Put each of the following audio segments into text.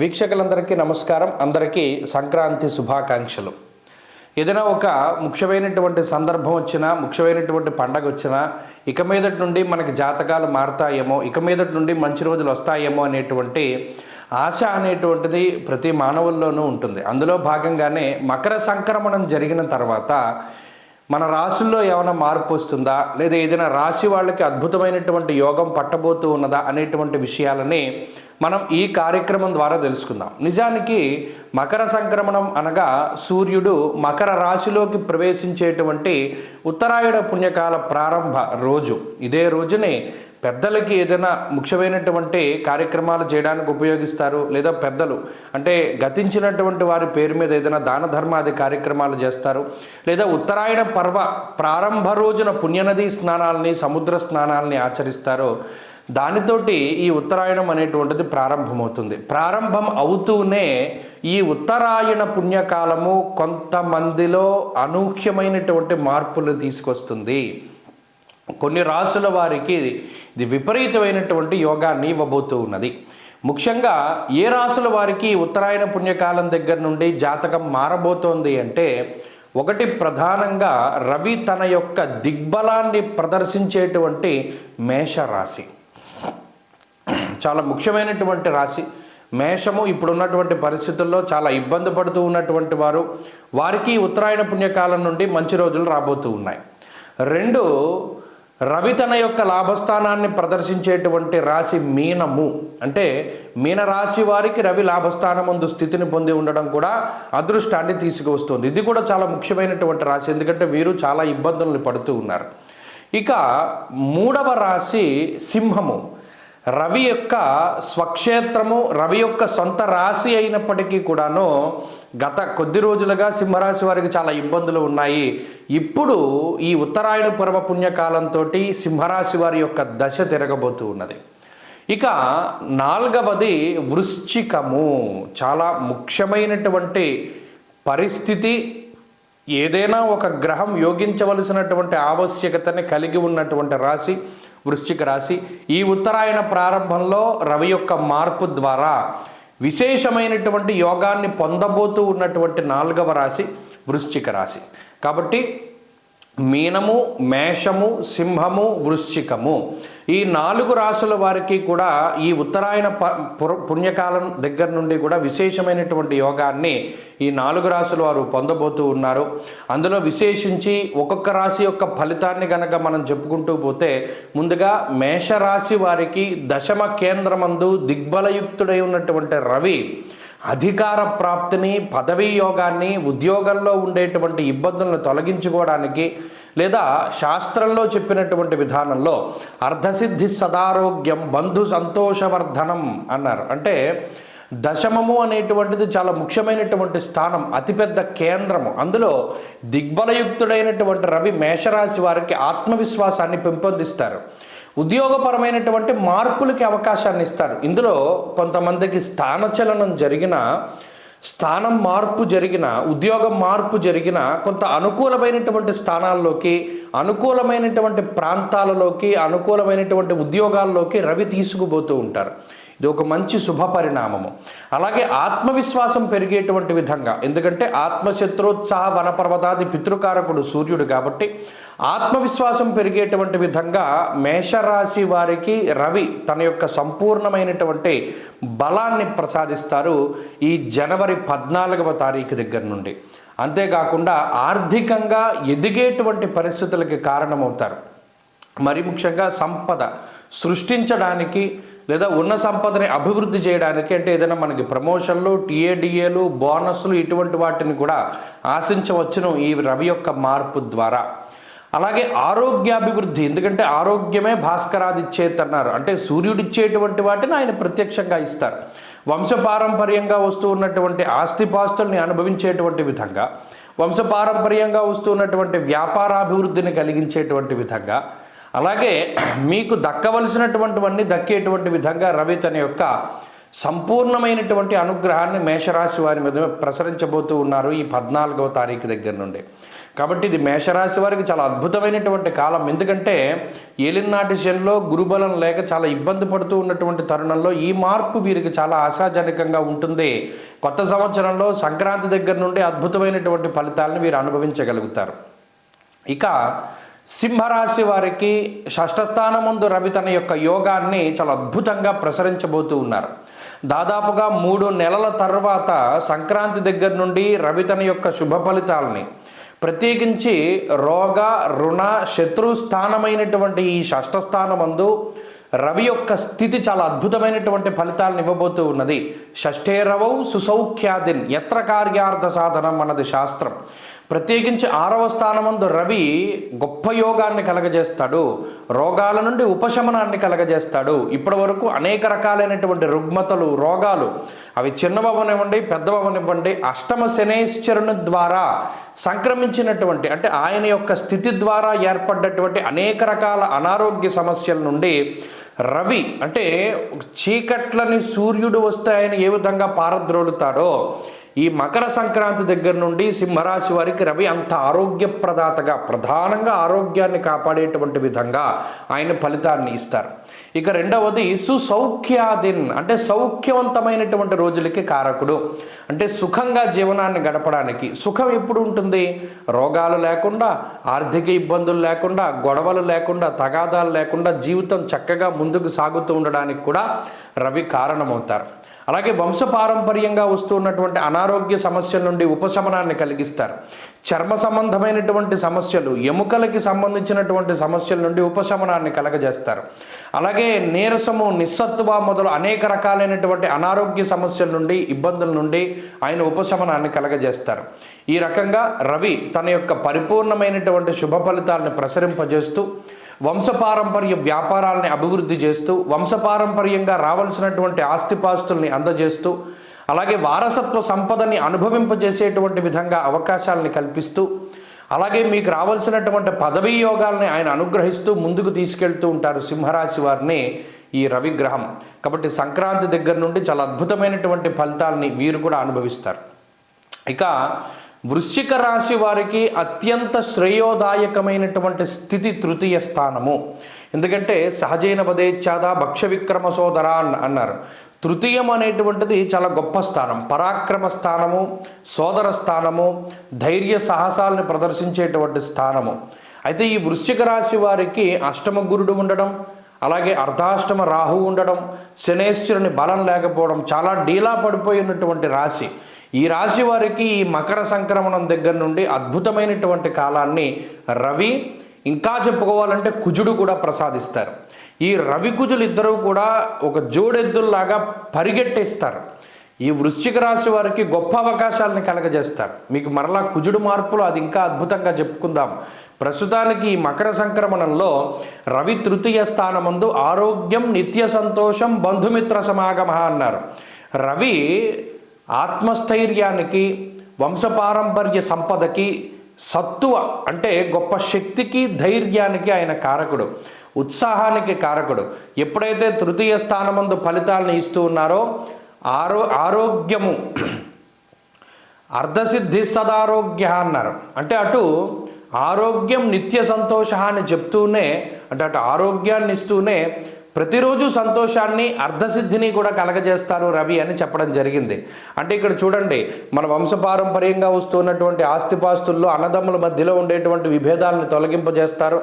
వీక్షకులందరికీ నమస్కారం. అందరికీ సంక్రాంతి శుభాకాంక్షలు. ఏదైనా ఒక ముఖ్యమైనటువంటి సందర్భం వచ్చినా ముఖ్యమైనటువంటి పండగ వచ్చినా ఇక మీదటి నుండి మనకి జాతకాలు మారుతాయేమో ఇక మీదటి నుండి మంచి రోజులు వస్తాయేమో అనేటువంటి ఆశ అనేటువంటిది ప్రతి మానవుల్లోనూ ఉంటుంది. అందులో భాగంగానే మకర సంక్రమణం జరిగిన తర్వాత మన రాశుల్లో ఏమైనా మార్పు వస్తుందా? లేదా ఏదైనా రాశి వాళ్ళకి అద్భుతమైనటువంటి యోగం పట్టబోతూ ఉన్నదా అనేటువంటి విషయాలని మనం ఈ కార్యక్రమం ద్వారా తెలుసుకుందాం. నిజానికి మకర సంక్రమణం అనగా సూర్యుడు మకర రాశిలోకి ప్రవేశించేటువంటి ఉత్తరాయణ పుణ్యకాల ప్రారంభ రోజు. ఇదే రోజునే పెద్దలకి ఏదైనా ముఖ్యమైనటువంటి కార్యక్రమాలు చేయడానికి ఉపయోగిస్తారు లేదా పెద్దలు. అంటే గతించినటువంటి వారి పేరు మీద ఏదైనా దాన ధర్మాది కార్యక్రమాలు చేస్తారు. లేదా ఉత్తరాయణ పర్వ ప్రారంభ రోజున పుణ్యనదీ స్నానాలని సముద్ర స్నానాలని ఆచరిస్తారు. దానితోటి ఈ ఉత్తరాయణం అనేటువంటిది ప్రారంభమవుతుంది. ప్రారంభం అవుతూనే ఈ ఉత్తరాయణ పుణ్యకాలము కొంతమందిలో అనూహ్యమైనటువంటి మార్పులు తీసుకొస్తుంది. కొన్ని రాసుల వారికి ఇది విపరీతమైనటువంటి యోగాన్ని ఇవ్వబోతూ ఉన్నది. ముఖ్యంగా ఏ రాసుల వారికి ఉత్తరాయణ పుణ్యకాలం దగ్గర నుండి జాతకం మారబోతోంది అంటే ఒకటి ప్రధానంగా రవి తన యొక్క దిగ్బలాన్ని ప్రదర్శించేటువంటి మేషరాశి. చాలా ముఖ్యమైనటువంటి రాశి. మేషము ఇప్పుడున్నటువంటి పరిస్థితుల్లో చాలా ఇబ్బంది పడుతూ ఉన్నటువంటి వారు వారికి ఉత్తరాయణ పుణ్యకాలం నుండి మంచి రోజులు రాబోతూ ఉన్నాయి. రెండు రవి తన యొక్క లాభస్థానాన్ని ప్రదర్శించేటువంటి రాశి మీనము. అంటే మీన రాశి వారికి రవి లాభస్థానం ముందు స్థితిని పొంది ఉండడం కూడా అదృష్టాన్ని తీసుకువస్తుంది. ఇది కూడా చాలా ముఖ్యమైనటువంటి రాశి ఎందుకంటే వీరు చాలా ఇబ్బందులను పడుతూ ఉన్నారు. ఇక మూడవ రాశి సింహము. రవి యొక్క స్వక్షేత్రము రవి యొక్క సొంత రాశి అయినప్పటికీ కూడాను గత కొద్ది రోజులుగా సింహరాశి వారికి చాలా ఇబ్బందులు ఉన్నాయి. ఇప్పుడు ఈ ఉత్తరాయణ పర్వ పుణ్యకాలంతో సింహరాశి వారి యొక్క దశ తిరగబోతూ ఉన్నది. ఇక నాలుగవది వృశ్చికము. చాలా ముఖ్యమైనటువంటి పరిస్థితి. ఏదైనా ఒక గ్రహం యోగించవలసినటువంటి ఆవశ్యకతని కలిగి ఉన్నటువంటి రాశి. వృశ్చిక రాశి. ఈ ఉత్తరాయణ ప్రారంభంలో రవి యొక్క మార్పు ద్వారా విశేషమైనటువంటి యోగాన్ని పొందబోతూ ఉన్నటువంటి నాలుగవ రాశి వృశ్చిక రాశి. కాబట్టి మీనము మేషము సింహము వృశ్చికము. ఈ నాలుగు రాసుల వారికి కూడా ఈ ఉత్తరాయణ ప పుర- పుణ్యకాలం దగ్గర నుండి కూడా విశేషమైనటువంటి యోగాన్ని ఈ నాలుగు రాసుల వారు పొందబోతూ ఉన్నారు. అందులో విశేషించి ఒక్కొక్క రాశి యొక్క ఫలితాన్ని కనుక మనం చెప్పుకుంటూ పోతే ముందుగా మేషరాశి వారికి దశమ కేంద్రమందు దిగ్బలయుక్తుడై ఉన్నటువంటి రవి అధికార ప్రాప్తిని పదవీ యోగాన్ని ఉద్యోగంలో ఉండేటువంటి ఇబ్బందులను తొలగించుకోవడానికి లేదా శాస్త్రంలో చెప్పినటువంటి విధానంలో అర్ధసిద్ధి సదారోగ్యం బంధు సంతోషవర్ధనం అన్నారు. అంటే దశమము అనేటువంటిది చాలా ముఖ్యమైనటువంటి స్థానం అతిపెద్ద కేంద్రము. అందులో దిగ్బలయుక్తుడైనటువంటి రవి మేషరాశి వారికి ఆత్మవిశ్వాసాన్ని పెంపొందిస్తారు. ఉద్యోగపరమైనటువంటి మార్పులకి అవకాశాన్ని ఇస్తారు. ఇందులో కొంతమందికి స్థానచలనం జరిగిన స్థానం మార్పు జరిగిన ఉద్యోగం మార్పు జరిగిన కొంత అనుకూలమైనటువంటి స్థానాల్లోకి అనుకూలమైనటువంటి ప్రాంతాలలోకి అనుకూలమైనటువంటి ఉద్యోగాల్లోకి రవి తీసుకుపోతూ ఉంటారు. ఇది ఒక మంచి శుభ పరిణామము. అలాగే ఆత్మవిశ్వాసం పెరిగేటువంటి విధంగా ఎందుకంటే ఆత్మశత్రోత్సాహ వనపర్వతాది పితృకారకుడు సూర్యుడు కాబట్టి ఆత్మవిశ్వాసం పెరిగేటువంటి విధంగా మేషరాశి వారికి రవి తన యొక్క సంపూర్ణమైనటువంటి బలాన్ని ప్రసాదిస్తారు ఈ జనవరి పద్నాలుగవ తారీఖు దగ్గర నుండి. అంతేకాకుండా ఆర్థికంగా ఎదిగేటువంటి పరిస్థితులకి కారణమవుతారు. మరి ముఖ్యంగా సంపద సృష్టించడానికి లేదా ఉన్న సంపదని అభివృద్ధి చేయడానికి అంటే ఏదైనా మనకి ప్రమోషన్లు టీఏడిఏలు బోనస్లు ఇటువంటి వాటిని కూడా ఆశించవచ్చును ఈ రవి యొక్క మార్పు ద్వారా. అలాగే ఆరోగ్యాభివృద్ధి ఎందుకంటే ఆరోగ్యమే భాస్కరాదిచ్చేత్ అన్నారు అంటే సూర్యుడిచ్చేటువంటి వాటిని ఆయన ప్రత్యక్షంగా ఇస్తారు. వంశపారంపర్యంగా వస్తూ ఉన్నటువంటి ఆస్తిపాస్తుల్ని అనుభవించేటువంటి విధంగా వంశపారంపర్యంగా వస్తున్నటువంటి వ్యాపారాభివృద్ధిని కలిగించేటువంటి విధంగా అలాగే మీకు దక్కవలసినటువంటివన్నీ దక్కేటువంటి విధంగా రవి తన యొక్క సంపూర్ణమైనటువంటి అనుగ్రహాన్ని మేషరాశి వారి మీద ప్రసరించబోతూ ఉన్నారు ఈ పద్నాలుగవ తారీఖు దగ్గర నుండి. కాబట్టి ఇది మేషరాశి వారికి చాలా అద్భుతమైనటువంటి కాలం. ఎందుకంటే ఏలినాటి శనిలో గురుబలం లేక చాలా ఇబ్బంది పడుతూ ఉన్నటువంటి తరుణంలో ఈ మార్పు వీరికి చాలా ఆశాజనకంగా ఉంటుంది. కొత్త సంవత్సరంలో సంక్రాంతి దగ్గర నుండి అద్భుతమైనటువంటి ఫలితాలను వీరు అనుభవించగలుగుతారు. ఇక సింహరాశి వారికి షష్ఠస్థానం ముందు రవి తన యొక్క యోగాన్ని చాలా అద్భుతంగా ప్రసరించబోతూ ఉన్నారు. దాదాపుగా మూడు నెలల తర్వాత సంక్రాంతి దగ్గర నుండి రవి తన యొక్క శుభ ఫలితాలని ప్రత్యేకించి రోగ రుణ శత్రు స్థానమైనటువంటి ఈ షష్ఠస్థానమందు రవి యొక్క స్థితి చాలా అద్భుతమైనటువంటి ఫలితాలను ఇవ్వబోతూ ఉన్నది. షష్ఠేరవౌ సుసౌఖ్యాదిన్ ఎత్ర కార్యార్థ సాధనం అన్నది శాస్త్రం. ప్రత్యేకించి ఆరవ స్థానమందు రవి గొప్ప యోగాన్ని కలగజేస్తాడు రోగాల నుండి ఉపశమనాన్ని కలగజేస్తాడు. ఇప్పటి వరకు అనేక రకాలైనటువంటి రుగ్మతలు రోగాలు అవి చిన్నవనివ్వండి పెద్దవనివ్వండి అష్టమ శనేశ్వరుని ద్వారా సంక్రమించినటువంటి అంటే ఆయన యొక్క స్థితి ద్వారా ఏర్పడ్డటువంటి అనేక రకాల అనారోగ్య సమస్యల నుండి రవి అంటే చీకట్లని సూర్యుడు వస్తే ఆయన ఏ విధంగా పారద్రోలుతాడో ఈ మకర సంక్రాంతి దగ్గర నుండి సింహరాశి వారికి రవి అంత ఆరోగ్యప్రదాతగా ప్రధానంగా ఆరోగ్యాన్ని కాపాడేటువంటి విధంగా ఆయన ఫలితాన్ని ఇస్తారు. ఇక రెండవది సుసౌఖ్యాదిన్ అంటే సౌఖ్యవంతమైనటువంటి రోజులకి కారకుడు. అంటే సుఖంగా జీవనాన్ని గడపడానికి సుఖం ఎప్పుడు ఉంటుంది? రోగాలు లేకుండా ఆర్థిక ఇబ్బందులు లేకుండా గొడవలు లేకుండా తగాదాలు లేకుండా జీవితం చక్కగా ముందుకు సాగుతూ ఉండడానికి కూడా రవి కారణమవుతారు. అలాగే వంశపారంపర్యంగా వస్తున్నటువంటి అనారోగ్య సమస్యల నుండి ఉపశమనాన్ని కలిగిస్తారు. చర్మ సంబంధమైనటువంటి సమస్యలు ఎముకలకి సంబంధించినటువంటి సమస్యల నుండి ఉపశమనాన్ని కలగజేస్తారు. అలాగే నీరసము నిస్సత్వ మొదలు అనేక రకాలైనటువంటి అనారోగ్య సమస్యల నుండి ఇబ్బందుల నుండి ఆయన ఉపశమనాన్ని కలగజేస్తారు. ఈ రకంగా రవి తన యొక్క పరిపూర్ణమైనటువంటి శుభ ఫలితాలను ప్రసరింపజేస్తూ వంశపారంపర్య వ్యాపారాలని అభివృద్ధి చేస్తూ వంశపారంపర్యంగా రావాల్సినటువంటి ఆస్తిపాస్తుల్ని అందజేస్తూ అలాగే వారసత్వ సంపదని అనుభవింపజేసేటువంటి విధంగా అవకాశాలని కల్పిస్తూ అలాగే మీకు రావాల్సినటువంటి పదవీ యోగాల్ని ఆయన అనుగ్రహిస్తూ ముందుకు తీసుకెళ్తూ ఉంటారు సింహరాశి వారిని ఈ రవిగ్రహం. కాబట్టి సంక్రాంతి దగ్గర నుండి చాలా అద్భుతమైనటువంటి ఫలితాలని వీరు కూడా అనుభవిస్తారు. ఇక వృశ్చిక రాశి వారికి అత్యంత శ్రేయోదాయకమైనటువంటి స్థితి తృతీయ స్థానము. ఎందుకంటే సహజైన పదేచ్ఛాద భక్ష విక్రమ సోదర అన్నారు. తృతీయం అనేటువంటిది చాలా గొప్ప స్థానం. పరాక్రమ స్థానము సోదర స్థానము ధైర్య సాహసాలను ప్రదర్శించేటువంటి స్థానము. అయితే ఈ వృశ్చిక రాశి వారికి అష్టమ గురుడు ఉండడం అలాగే అర్ధాష్టమ రాహు ఉండడం శనేశ్వరుని బలం లేకపోవడం చాలా డీలా పడిపోయినటువంటి రాశి. ఈ రాశి వారికి ఈ మకర సంక్రమణం దగ్గర నుండి అద్భుతమైనటువంటి కాలాన్ని రవి ఇంకా చెప్పుకోవాలంటే కుజుడు కూడా ప్రసాదిస్తారు. ఈ రవి కుజులు ఇద్దరూ కూడా ఒక జోడెద్దుల్లాగా పరిగెట్టేస్తారు. ఈ వృశ్చిక రాశి వారికి గొప్ప అవకాశాలను కలగజేస్తారు. మీకు మరలా కుజుడు మార్పులు అది ఇంకా అద్భుతంగా చెప్పుకుందాం. ప్రస్తుతానికి ఈ మకర సంక్రమణంలో రవి తృతీయ స్థానమందు ఆరోగ్యం నిత్య సంతోషం బంధుమిత్ర సమాగమ అన్నారు. రవి ఆత్మస్థైర్యానికి వంశపారంపర్య సంపదకి సత్తువ అంటే గొప్ప శక్తికి ధైర్యానికి ఆయన కారకుడు ఉత్సాహానికి కారకుడు. ఎప్పుడైతే తృతీయ స్థానమందు ఫలితాలను ఇస్తూ ఉన్నారో ఆరో ఆరోగ్యము అర్ధసిద్ధి సదారోగ్య అన్నారు. అంటే అటు ఆరోగ్యం నిత్య సంతోష అని చెప్తూనే అంటే అటు ఆరోగ్యాన్ని ఇస్తూనే ప్రతిరోజు సంతోషాన్ని అర్ధసిద్ధిని కూడా కలగజేస్తారు రవి అని చెప్పడం జరిగింది. అంటే ఇక్కడ చూడండి మన వంశపారంపర్యంగా వస్తున్నటువంటి ఆస్తిపాస్తుల్లో అన్నదమ్ముల మధ్యలో ఉండేటువంటి విభేదాలను తొలగింపజేస్తారు.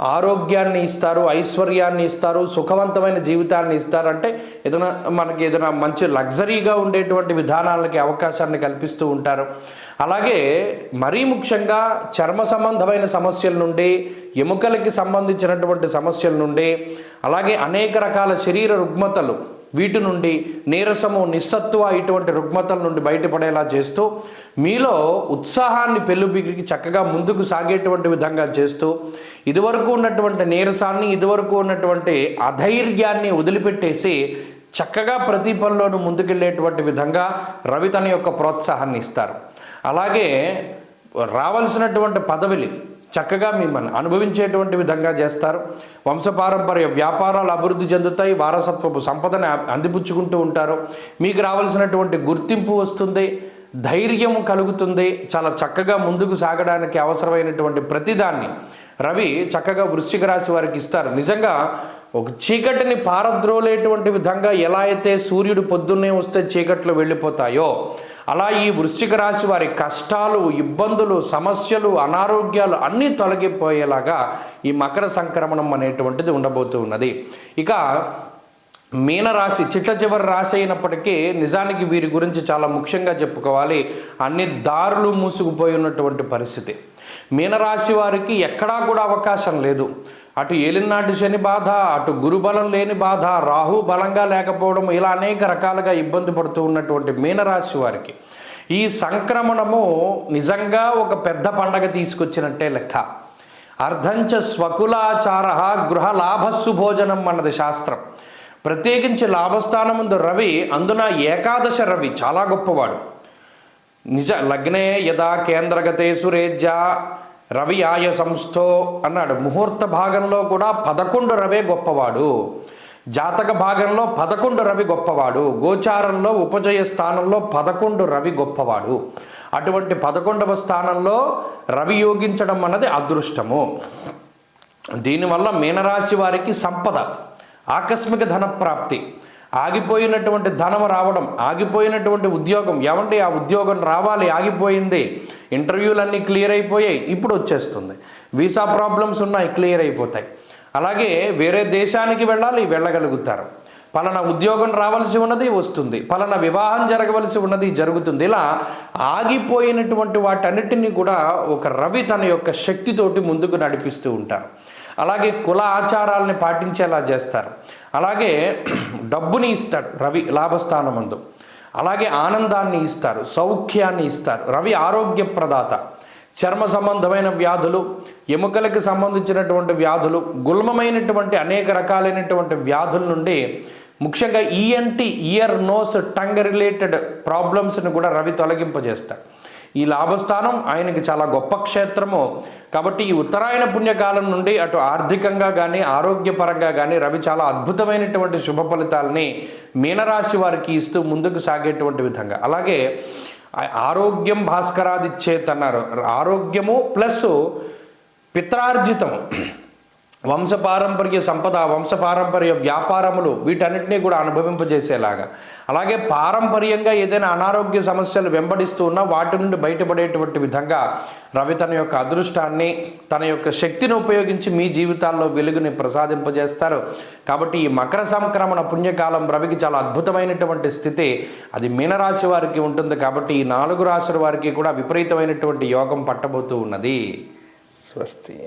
ఆరోగ్యాన్ని ఇస్తారు ఐశ్వర్యాన్ని ఇస్తారు సుఖవంతమైన జీవితాన్ని ఇస్తారు. అంటే ఏదైనా మనకి ఏదైనా మంచి లగ్జరీగా ఉండేటువంటి విధానాలకి అవకాశాన్ని కల్పిస్తూ ఉంటారు. అలాగే మరీ ముఖ్యంగా చర్మ సంబంధమైన సమస్యల నుండి ఎముకలకి సంబంధించినటువంటి సమస్యల నుండి అలాగే అనేక రకాల శరీర రుగ్మతలు వీటి నుండి నీరసము నిస్సత్వ ఇటువంటి రుగ్మతల నుండి బయటపడేలా చేస్తూ మీలో ఉత్సాహాన్ని పెళ్ళుబికి చక్కగా ముందుకు సాగేటువంటి విధంగా చేస్తూ ఇదివరకు ఉన్నటువంటి నీరసాన్ని ఇదివరకు ఉన్నటువంటి అధైర్యాన్ని వదిలిపెట్టేసి చక్కగా ప్రతి పనిలోనూ ముందుకెళ్ళేటువంటి విధంగా రవి తన యొక్క ప్రోత్సాహాన్ని ఇస్తారు. అలాగే రావాల్సినటువంటి పదవిని చక్కగా మిమ్మల్ని అనుభవించేటువంటి విధంగా చేస్తారు. వంశపారంపర్య వ్యాపారాలు అభివృద్ధి చెందుతాయి. వారసత్వపు సంపదని అందిపుచ్చుకుంటూ ఉంటారు. మీకు రావాల్సినటువంటి గుర్తింపు వస్తుంది. ధైర్యం కలుగుతుంది. చాలా చక్కగా ముందుకు సాగడానికి అవసరమైనటువంటి ప్రతిదాన్ని రవి చక్కగా వృశ్చిక రాశి వారికి ఇస్తారు. నిజంగా ఒక చీకటిని పారద్రోలేటువంటి విధంగా ఎలా అయితే సూర్యుడు పొద్దున్నే వస్తే చీకట్లు వెళ్ళిపోతాయో అలా ఈ వృశ్చిక రాశి వారి కష్టాలు ఇబ్బందులు సమస్యలు అనారోగ్యాలు అన్నీ తొలగిపోయేలాగా ఈ మకర సంక్రమణం అనేటువంటిది ఉండబోతూ ఉన్నది. ఇక మీనరాశి చిట్ట చివరి రాశి అయినప్పటికీ నిజానికి వీరి గురించి చాలా ముఖ్యంగా చెప్పుకోవాలి. అన్ని దారులు మూసుకుపోయి ఉన్నటువంటి పరిస్థితి. మీనరాశి వారికి ఎక్కడా కూడా అవకాశం లేదు. అటు ఏలినాటి శని బాధ అటు గురుబలం లేని బాధ రాహు బలంగా లేకపోవడం ఇలా అనేక రకాలుగా ఇబ్బంది పడుతూ ఉన్నటువంటి మీనరాశి వారికి ఈ సంక్రమణము నిజంగా ఒక పెద్ద పండగ తీసుకొచ్చినట్టే లెక్క. అర్ధంచ స్వకులాచార గృహ లాభస్సు భోజనం అన్నది శాస్త్రం. ప్రత్యేకించి లాభస్థానముందు రవి అందున ఏకాదశ రవి చాలా గొప్పవాడు. నిజ లగ్నే యదా కేంద్రగతే సురేజ్య రవి ఆయ సంస్థో అన్నాడు. ముహూర్త భాగంలో కూడా పదకొండు రవే గొప్పవాడు. జాతక భాగంలో పదకొండు రవి గొప్పవాడు. గోచారంలో ఉపజయ స్థానంలో పదకొండు రవి గొప్పవాడు. అటువంటి పదకొండవ స్థానంలో రవి యోగించడం అన్నది అదృష్టము. దీనివల్ల మీనరాశి వారికి సంపద ఆకస్మిక ధన ప్రాప్తి ఆగిపోయినటువంటి ధనం రావడం ఆగిపోయినటువంటి ఉద్యోగం ఏమంటే ఆ ఉద్యోగం రావాలి ఆగిపోయింది ఇంటర్వ్యూలన్నీ క్లియర్ అయిపోయాయి ఇప్పుడు వచ్చేస్తుంది. వీసా ప్రాబ్లమ్స్ ఉన్నాయి క్లియర్ అయిపోతాయి. అలాగే వేరే దేశానికి వెళ్ళాలి వెళ్ళగలుగుతారు. పలానా ఉద్యోగం రావాల్సి ఉన్నది వస్తుంది. పలానా వివాహం జరగవలసి ఉన్నది జరుగుతుంది. ఇలా ఆగిపోయినటువంటి వాటన్నిటినీ కూడా ఒక రవి తన యొక్క శక్తితోటి ముందుకు నడిపిస్తూ ఉంటారు. అలాగే కుల ఆచారాలని పాటించేలా చేస్తారు. అలాగే డబ్బుని ఇస్తాడు రవి లాభస్థానమందు. అలాగే ఆనందాన్ని ఇస్తారు సౌఖ్యాన్ని ఇస్తారు. రవి ఆరోగ్య ప్రదాత. చర్మ సంబంధమైన వ్యాధులు ఎముకలకు సంబంధించినటువంటి వ్యాధులు గుల్మమైనటువంటి అనేక రకాలైనటువంటి వ్యాధుల నుండి ముఖ్యంగా ENT ear nose tongue related ప్రాబ్లమ్స్ని కూడా రవి తొలగింపజేస్తాడు. ఈ లాభస్థానం ఆయనకి చాలా గొప్ప క్షేత్రము. కాబట్టి ఈ ఉత్తరాయణ పుణ్యకాలం నుండి అటు ఆర్థికంగా కానీ ఆరోగ్యపరంగా కానీ రవి చాలా అద్భుతమైనటువంటి శుభ ఫలితాలని మీనరాశి వారికి ఇస్తూ ముందుకు సాగేటువంటి విధంగా. అలాగే ఆరోగ్యం భాస్కరాదిచ్చేత్ అన్నారు. ఆరోగ్యము ప్లస్ పిత్రార్జితము. వంశపారంపర్య సంపద వంశపారంపర్య వ్యాపారములు వీటన్నిటినీ కూడా అనుభవింపజేసేలాగా. అలాగే పారంపర్యంగా ఏదైనా అనారోగ్య సమస్యలు వెంబడిస్తూ ఉన్నా వాటి నుండి బయటపడేటువంటి విధంగా రవి తన యొక్క అదృష్టాన్ని తన యొక్క శక్తిని ఉపయోగించి మీ జీవితాల్లో వెలుగుని ప్రసాదింపజేస్తారు. కాబట్టి ఈ మకర సంక్రమణ పుణ్యకాలం రవికి చాలా అద్భుతమైనటువంటి స్థితి. అది మీనరాశి వారికి ఉంటుంది కాబట్టి ఈ నాలుగు రాశుల వారికి కూడా విపరీతమైనటువంటి యోగం పట్టబోతూ ఉన్నది. స్వస్తి.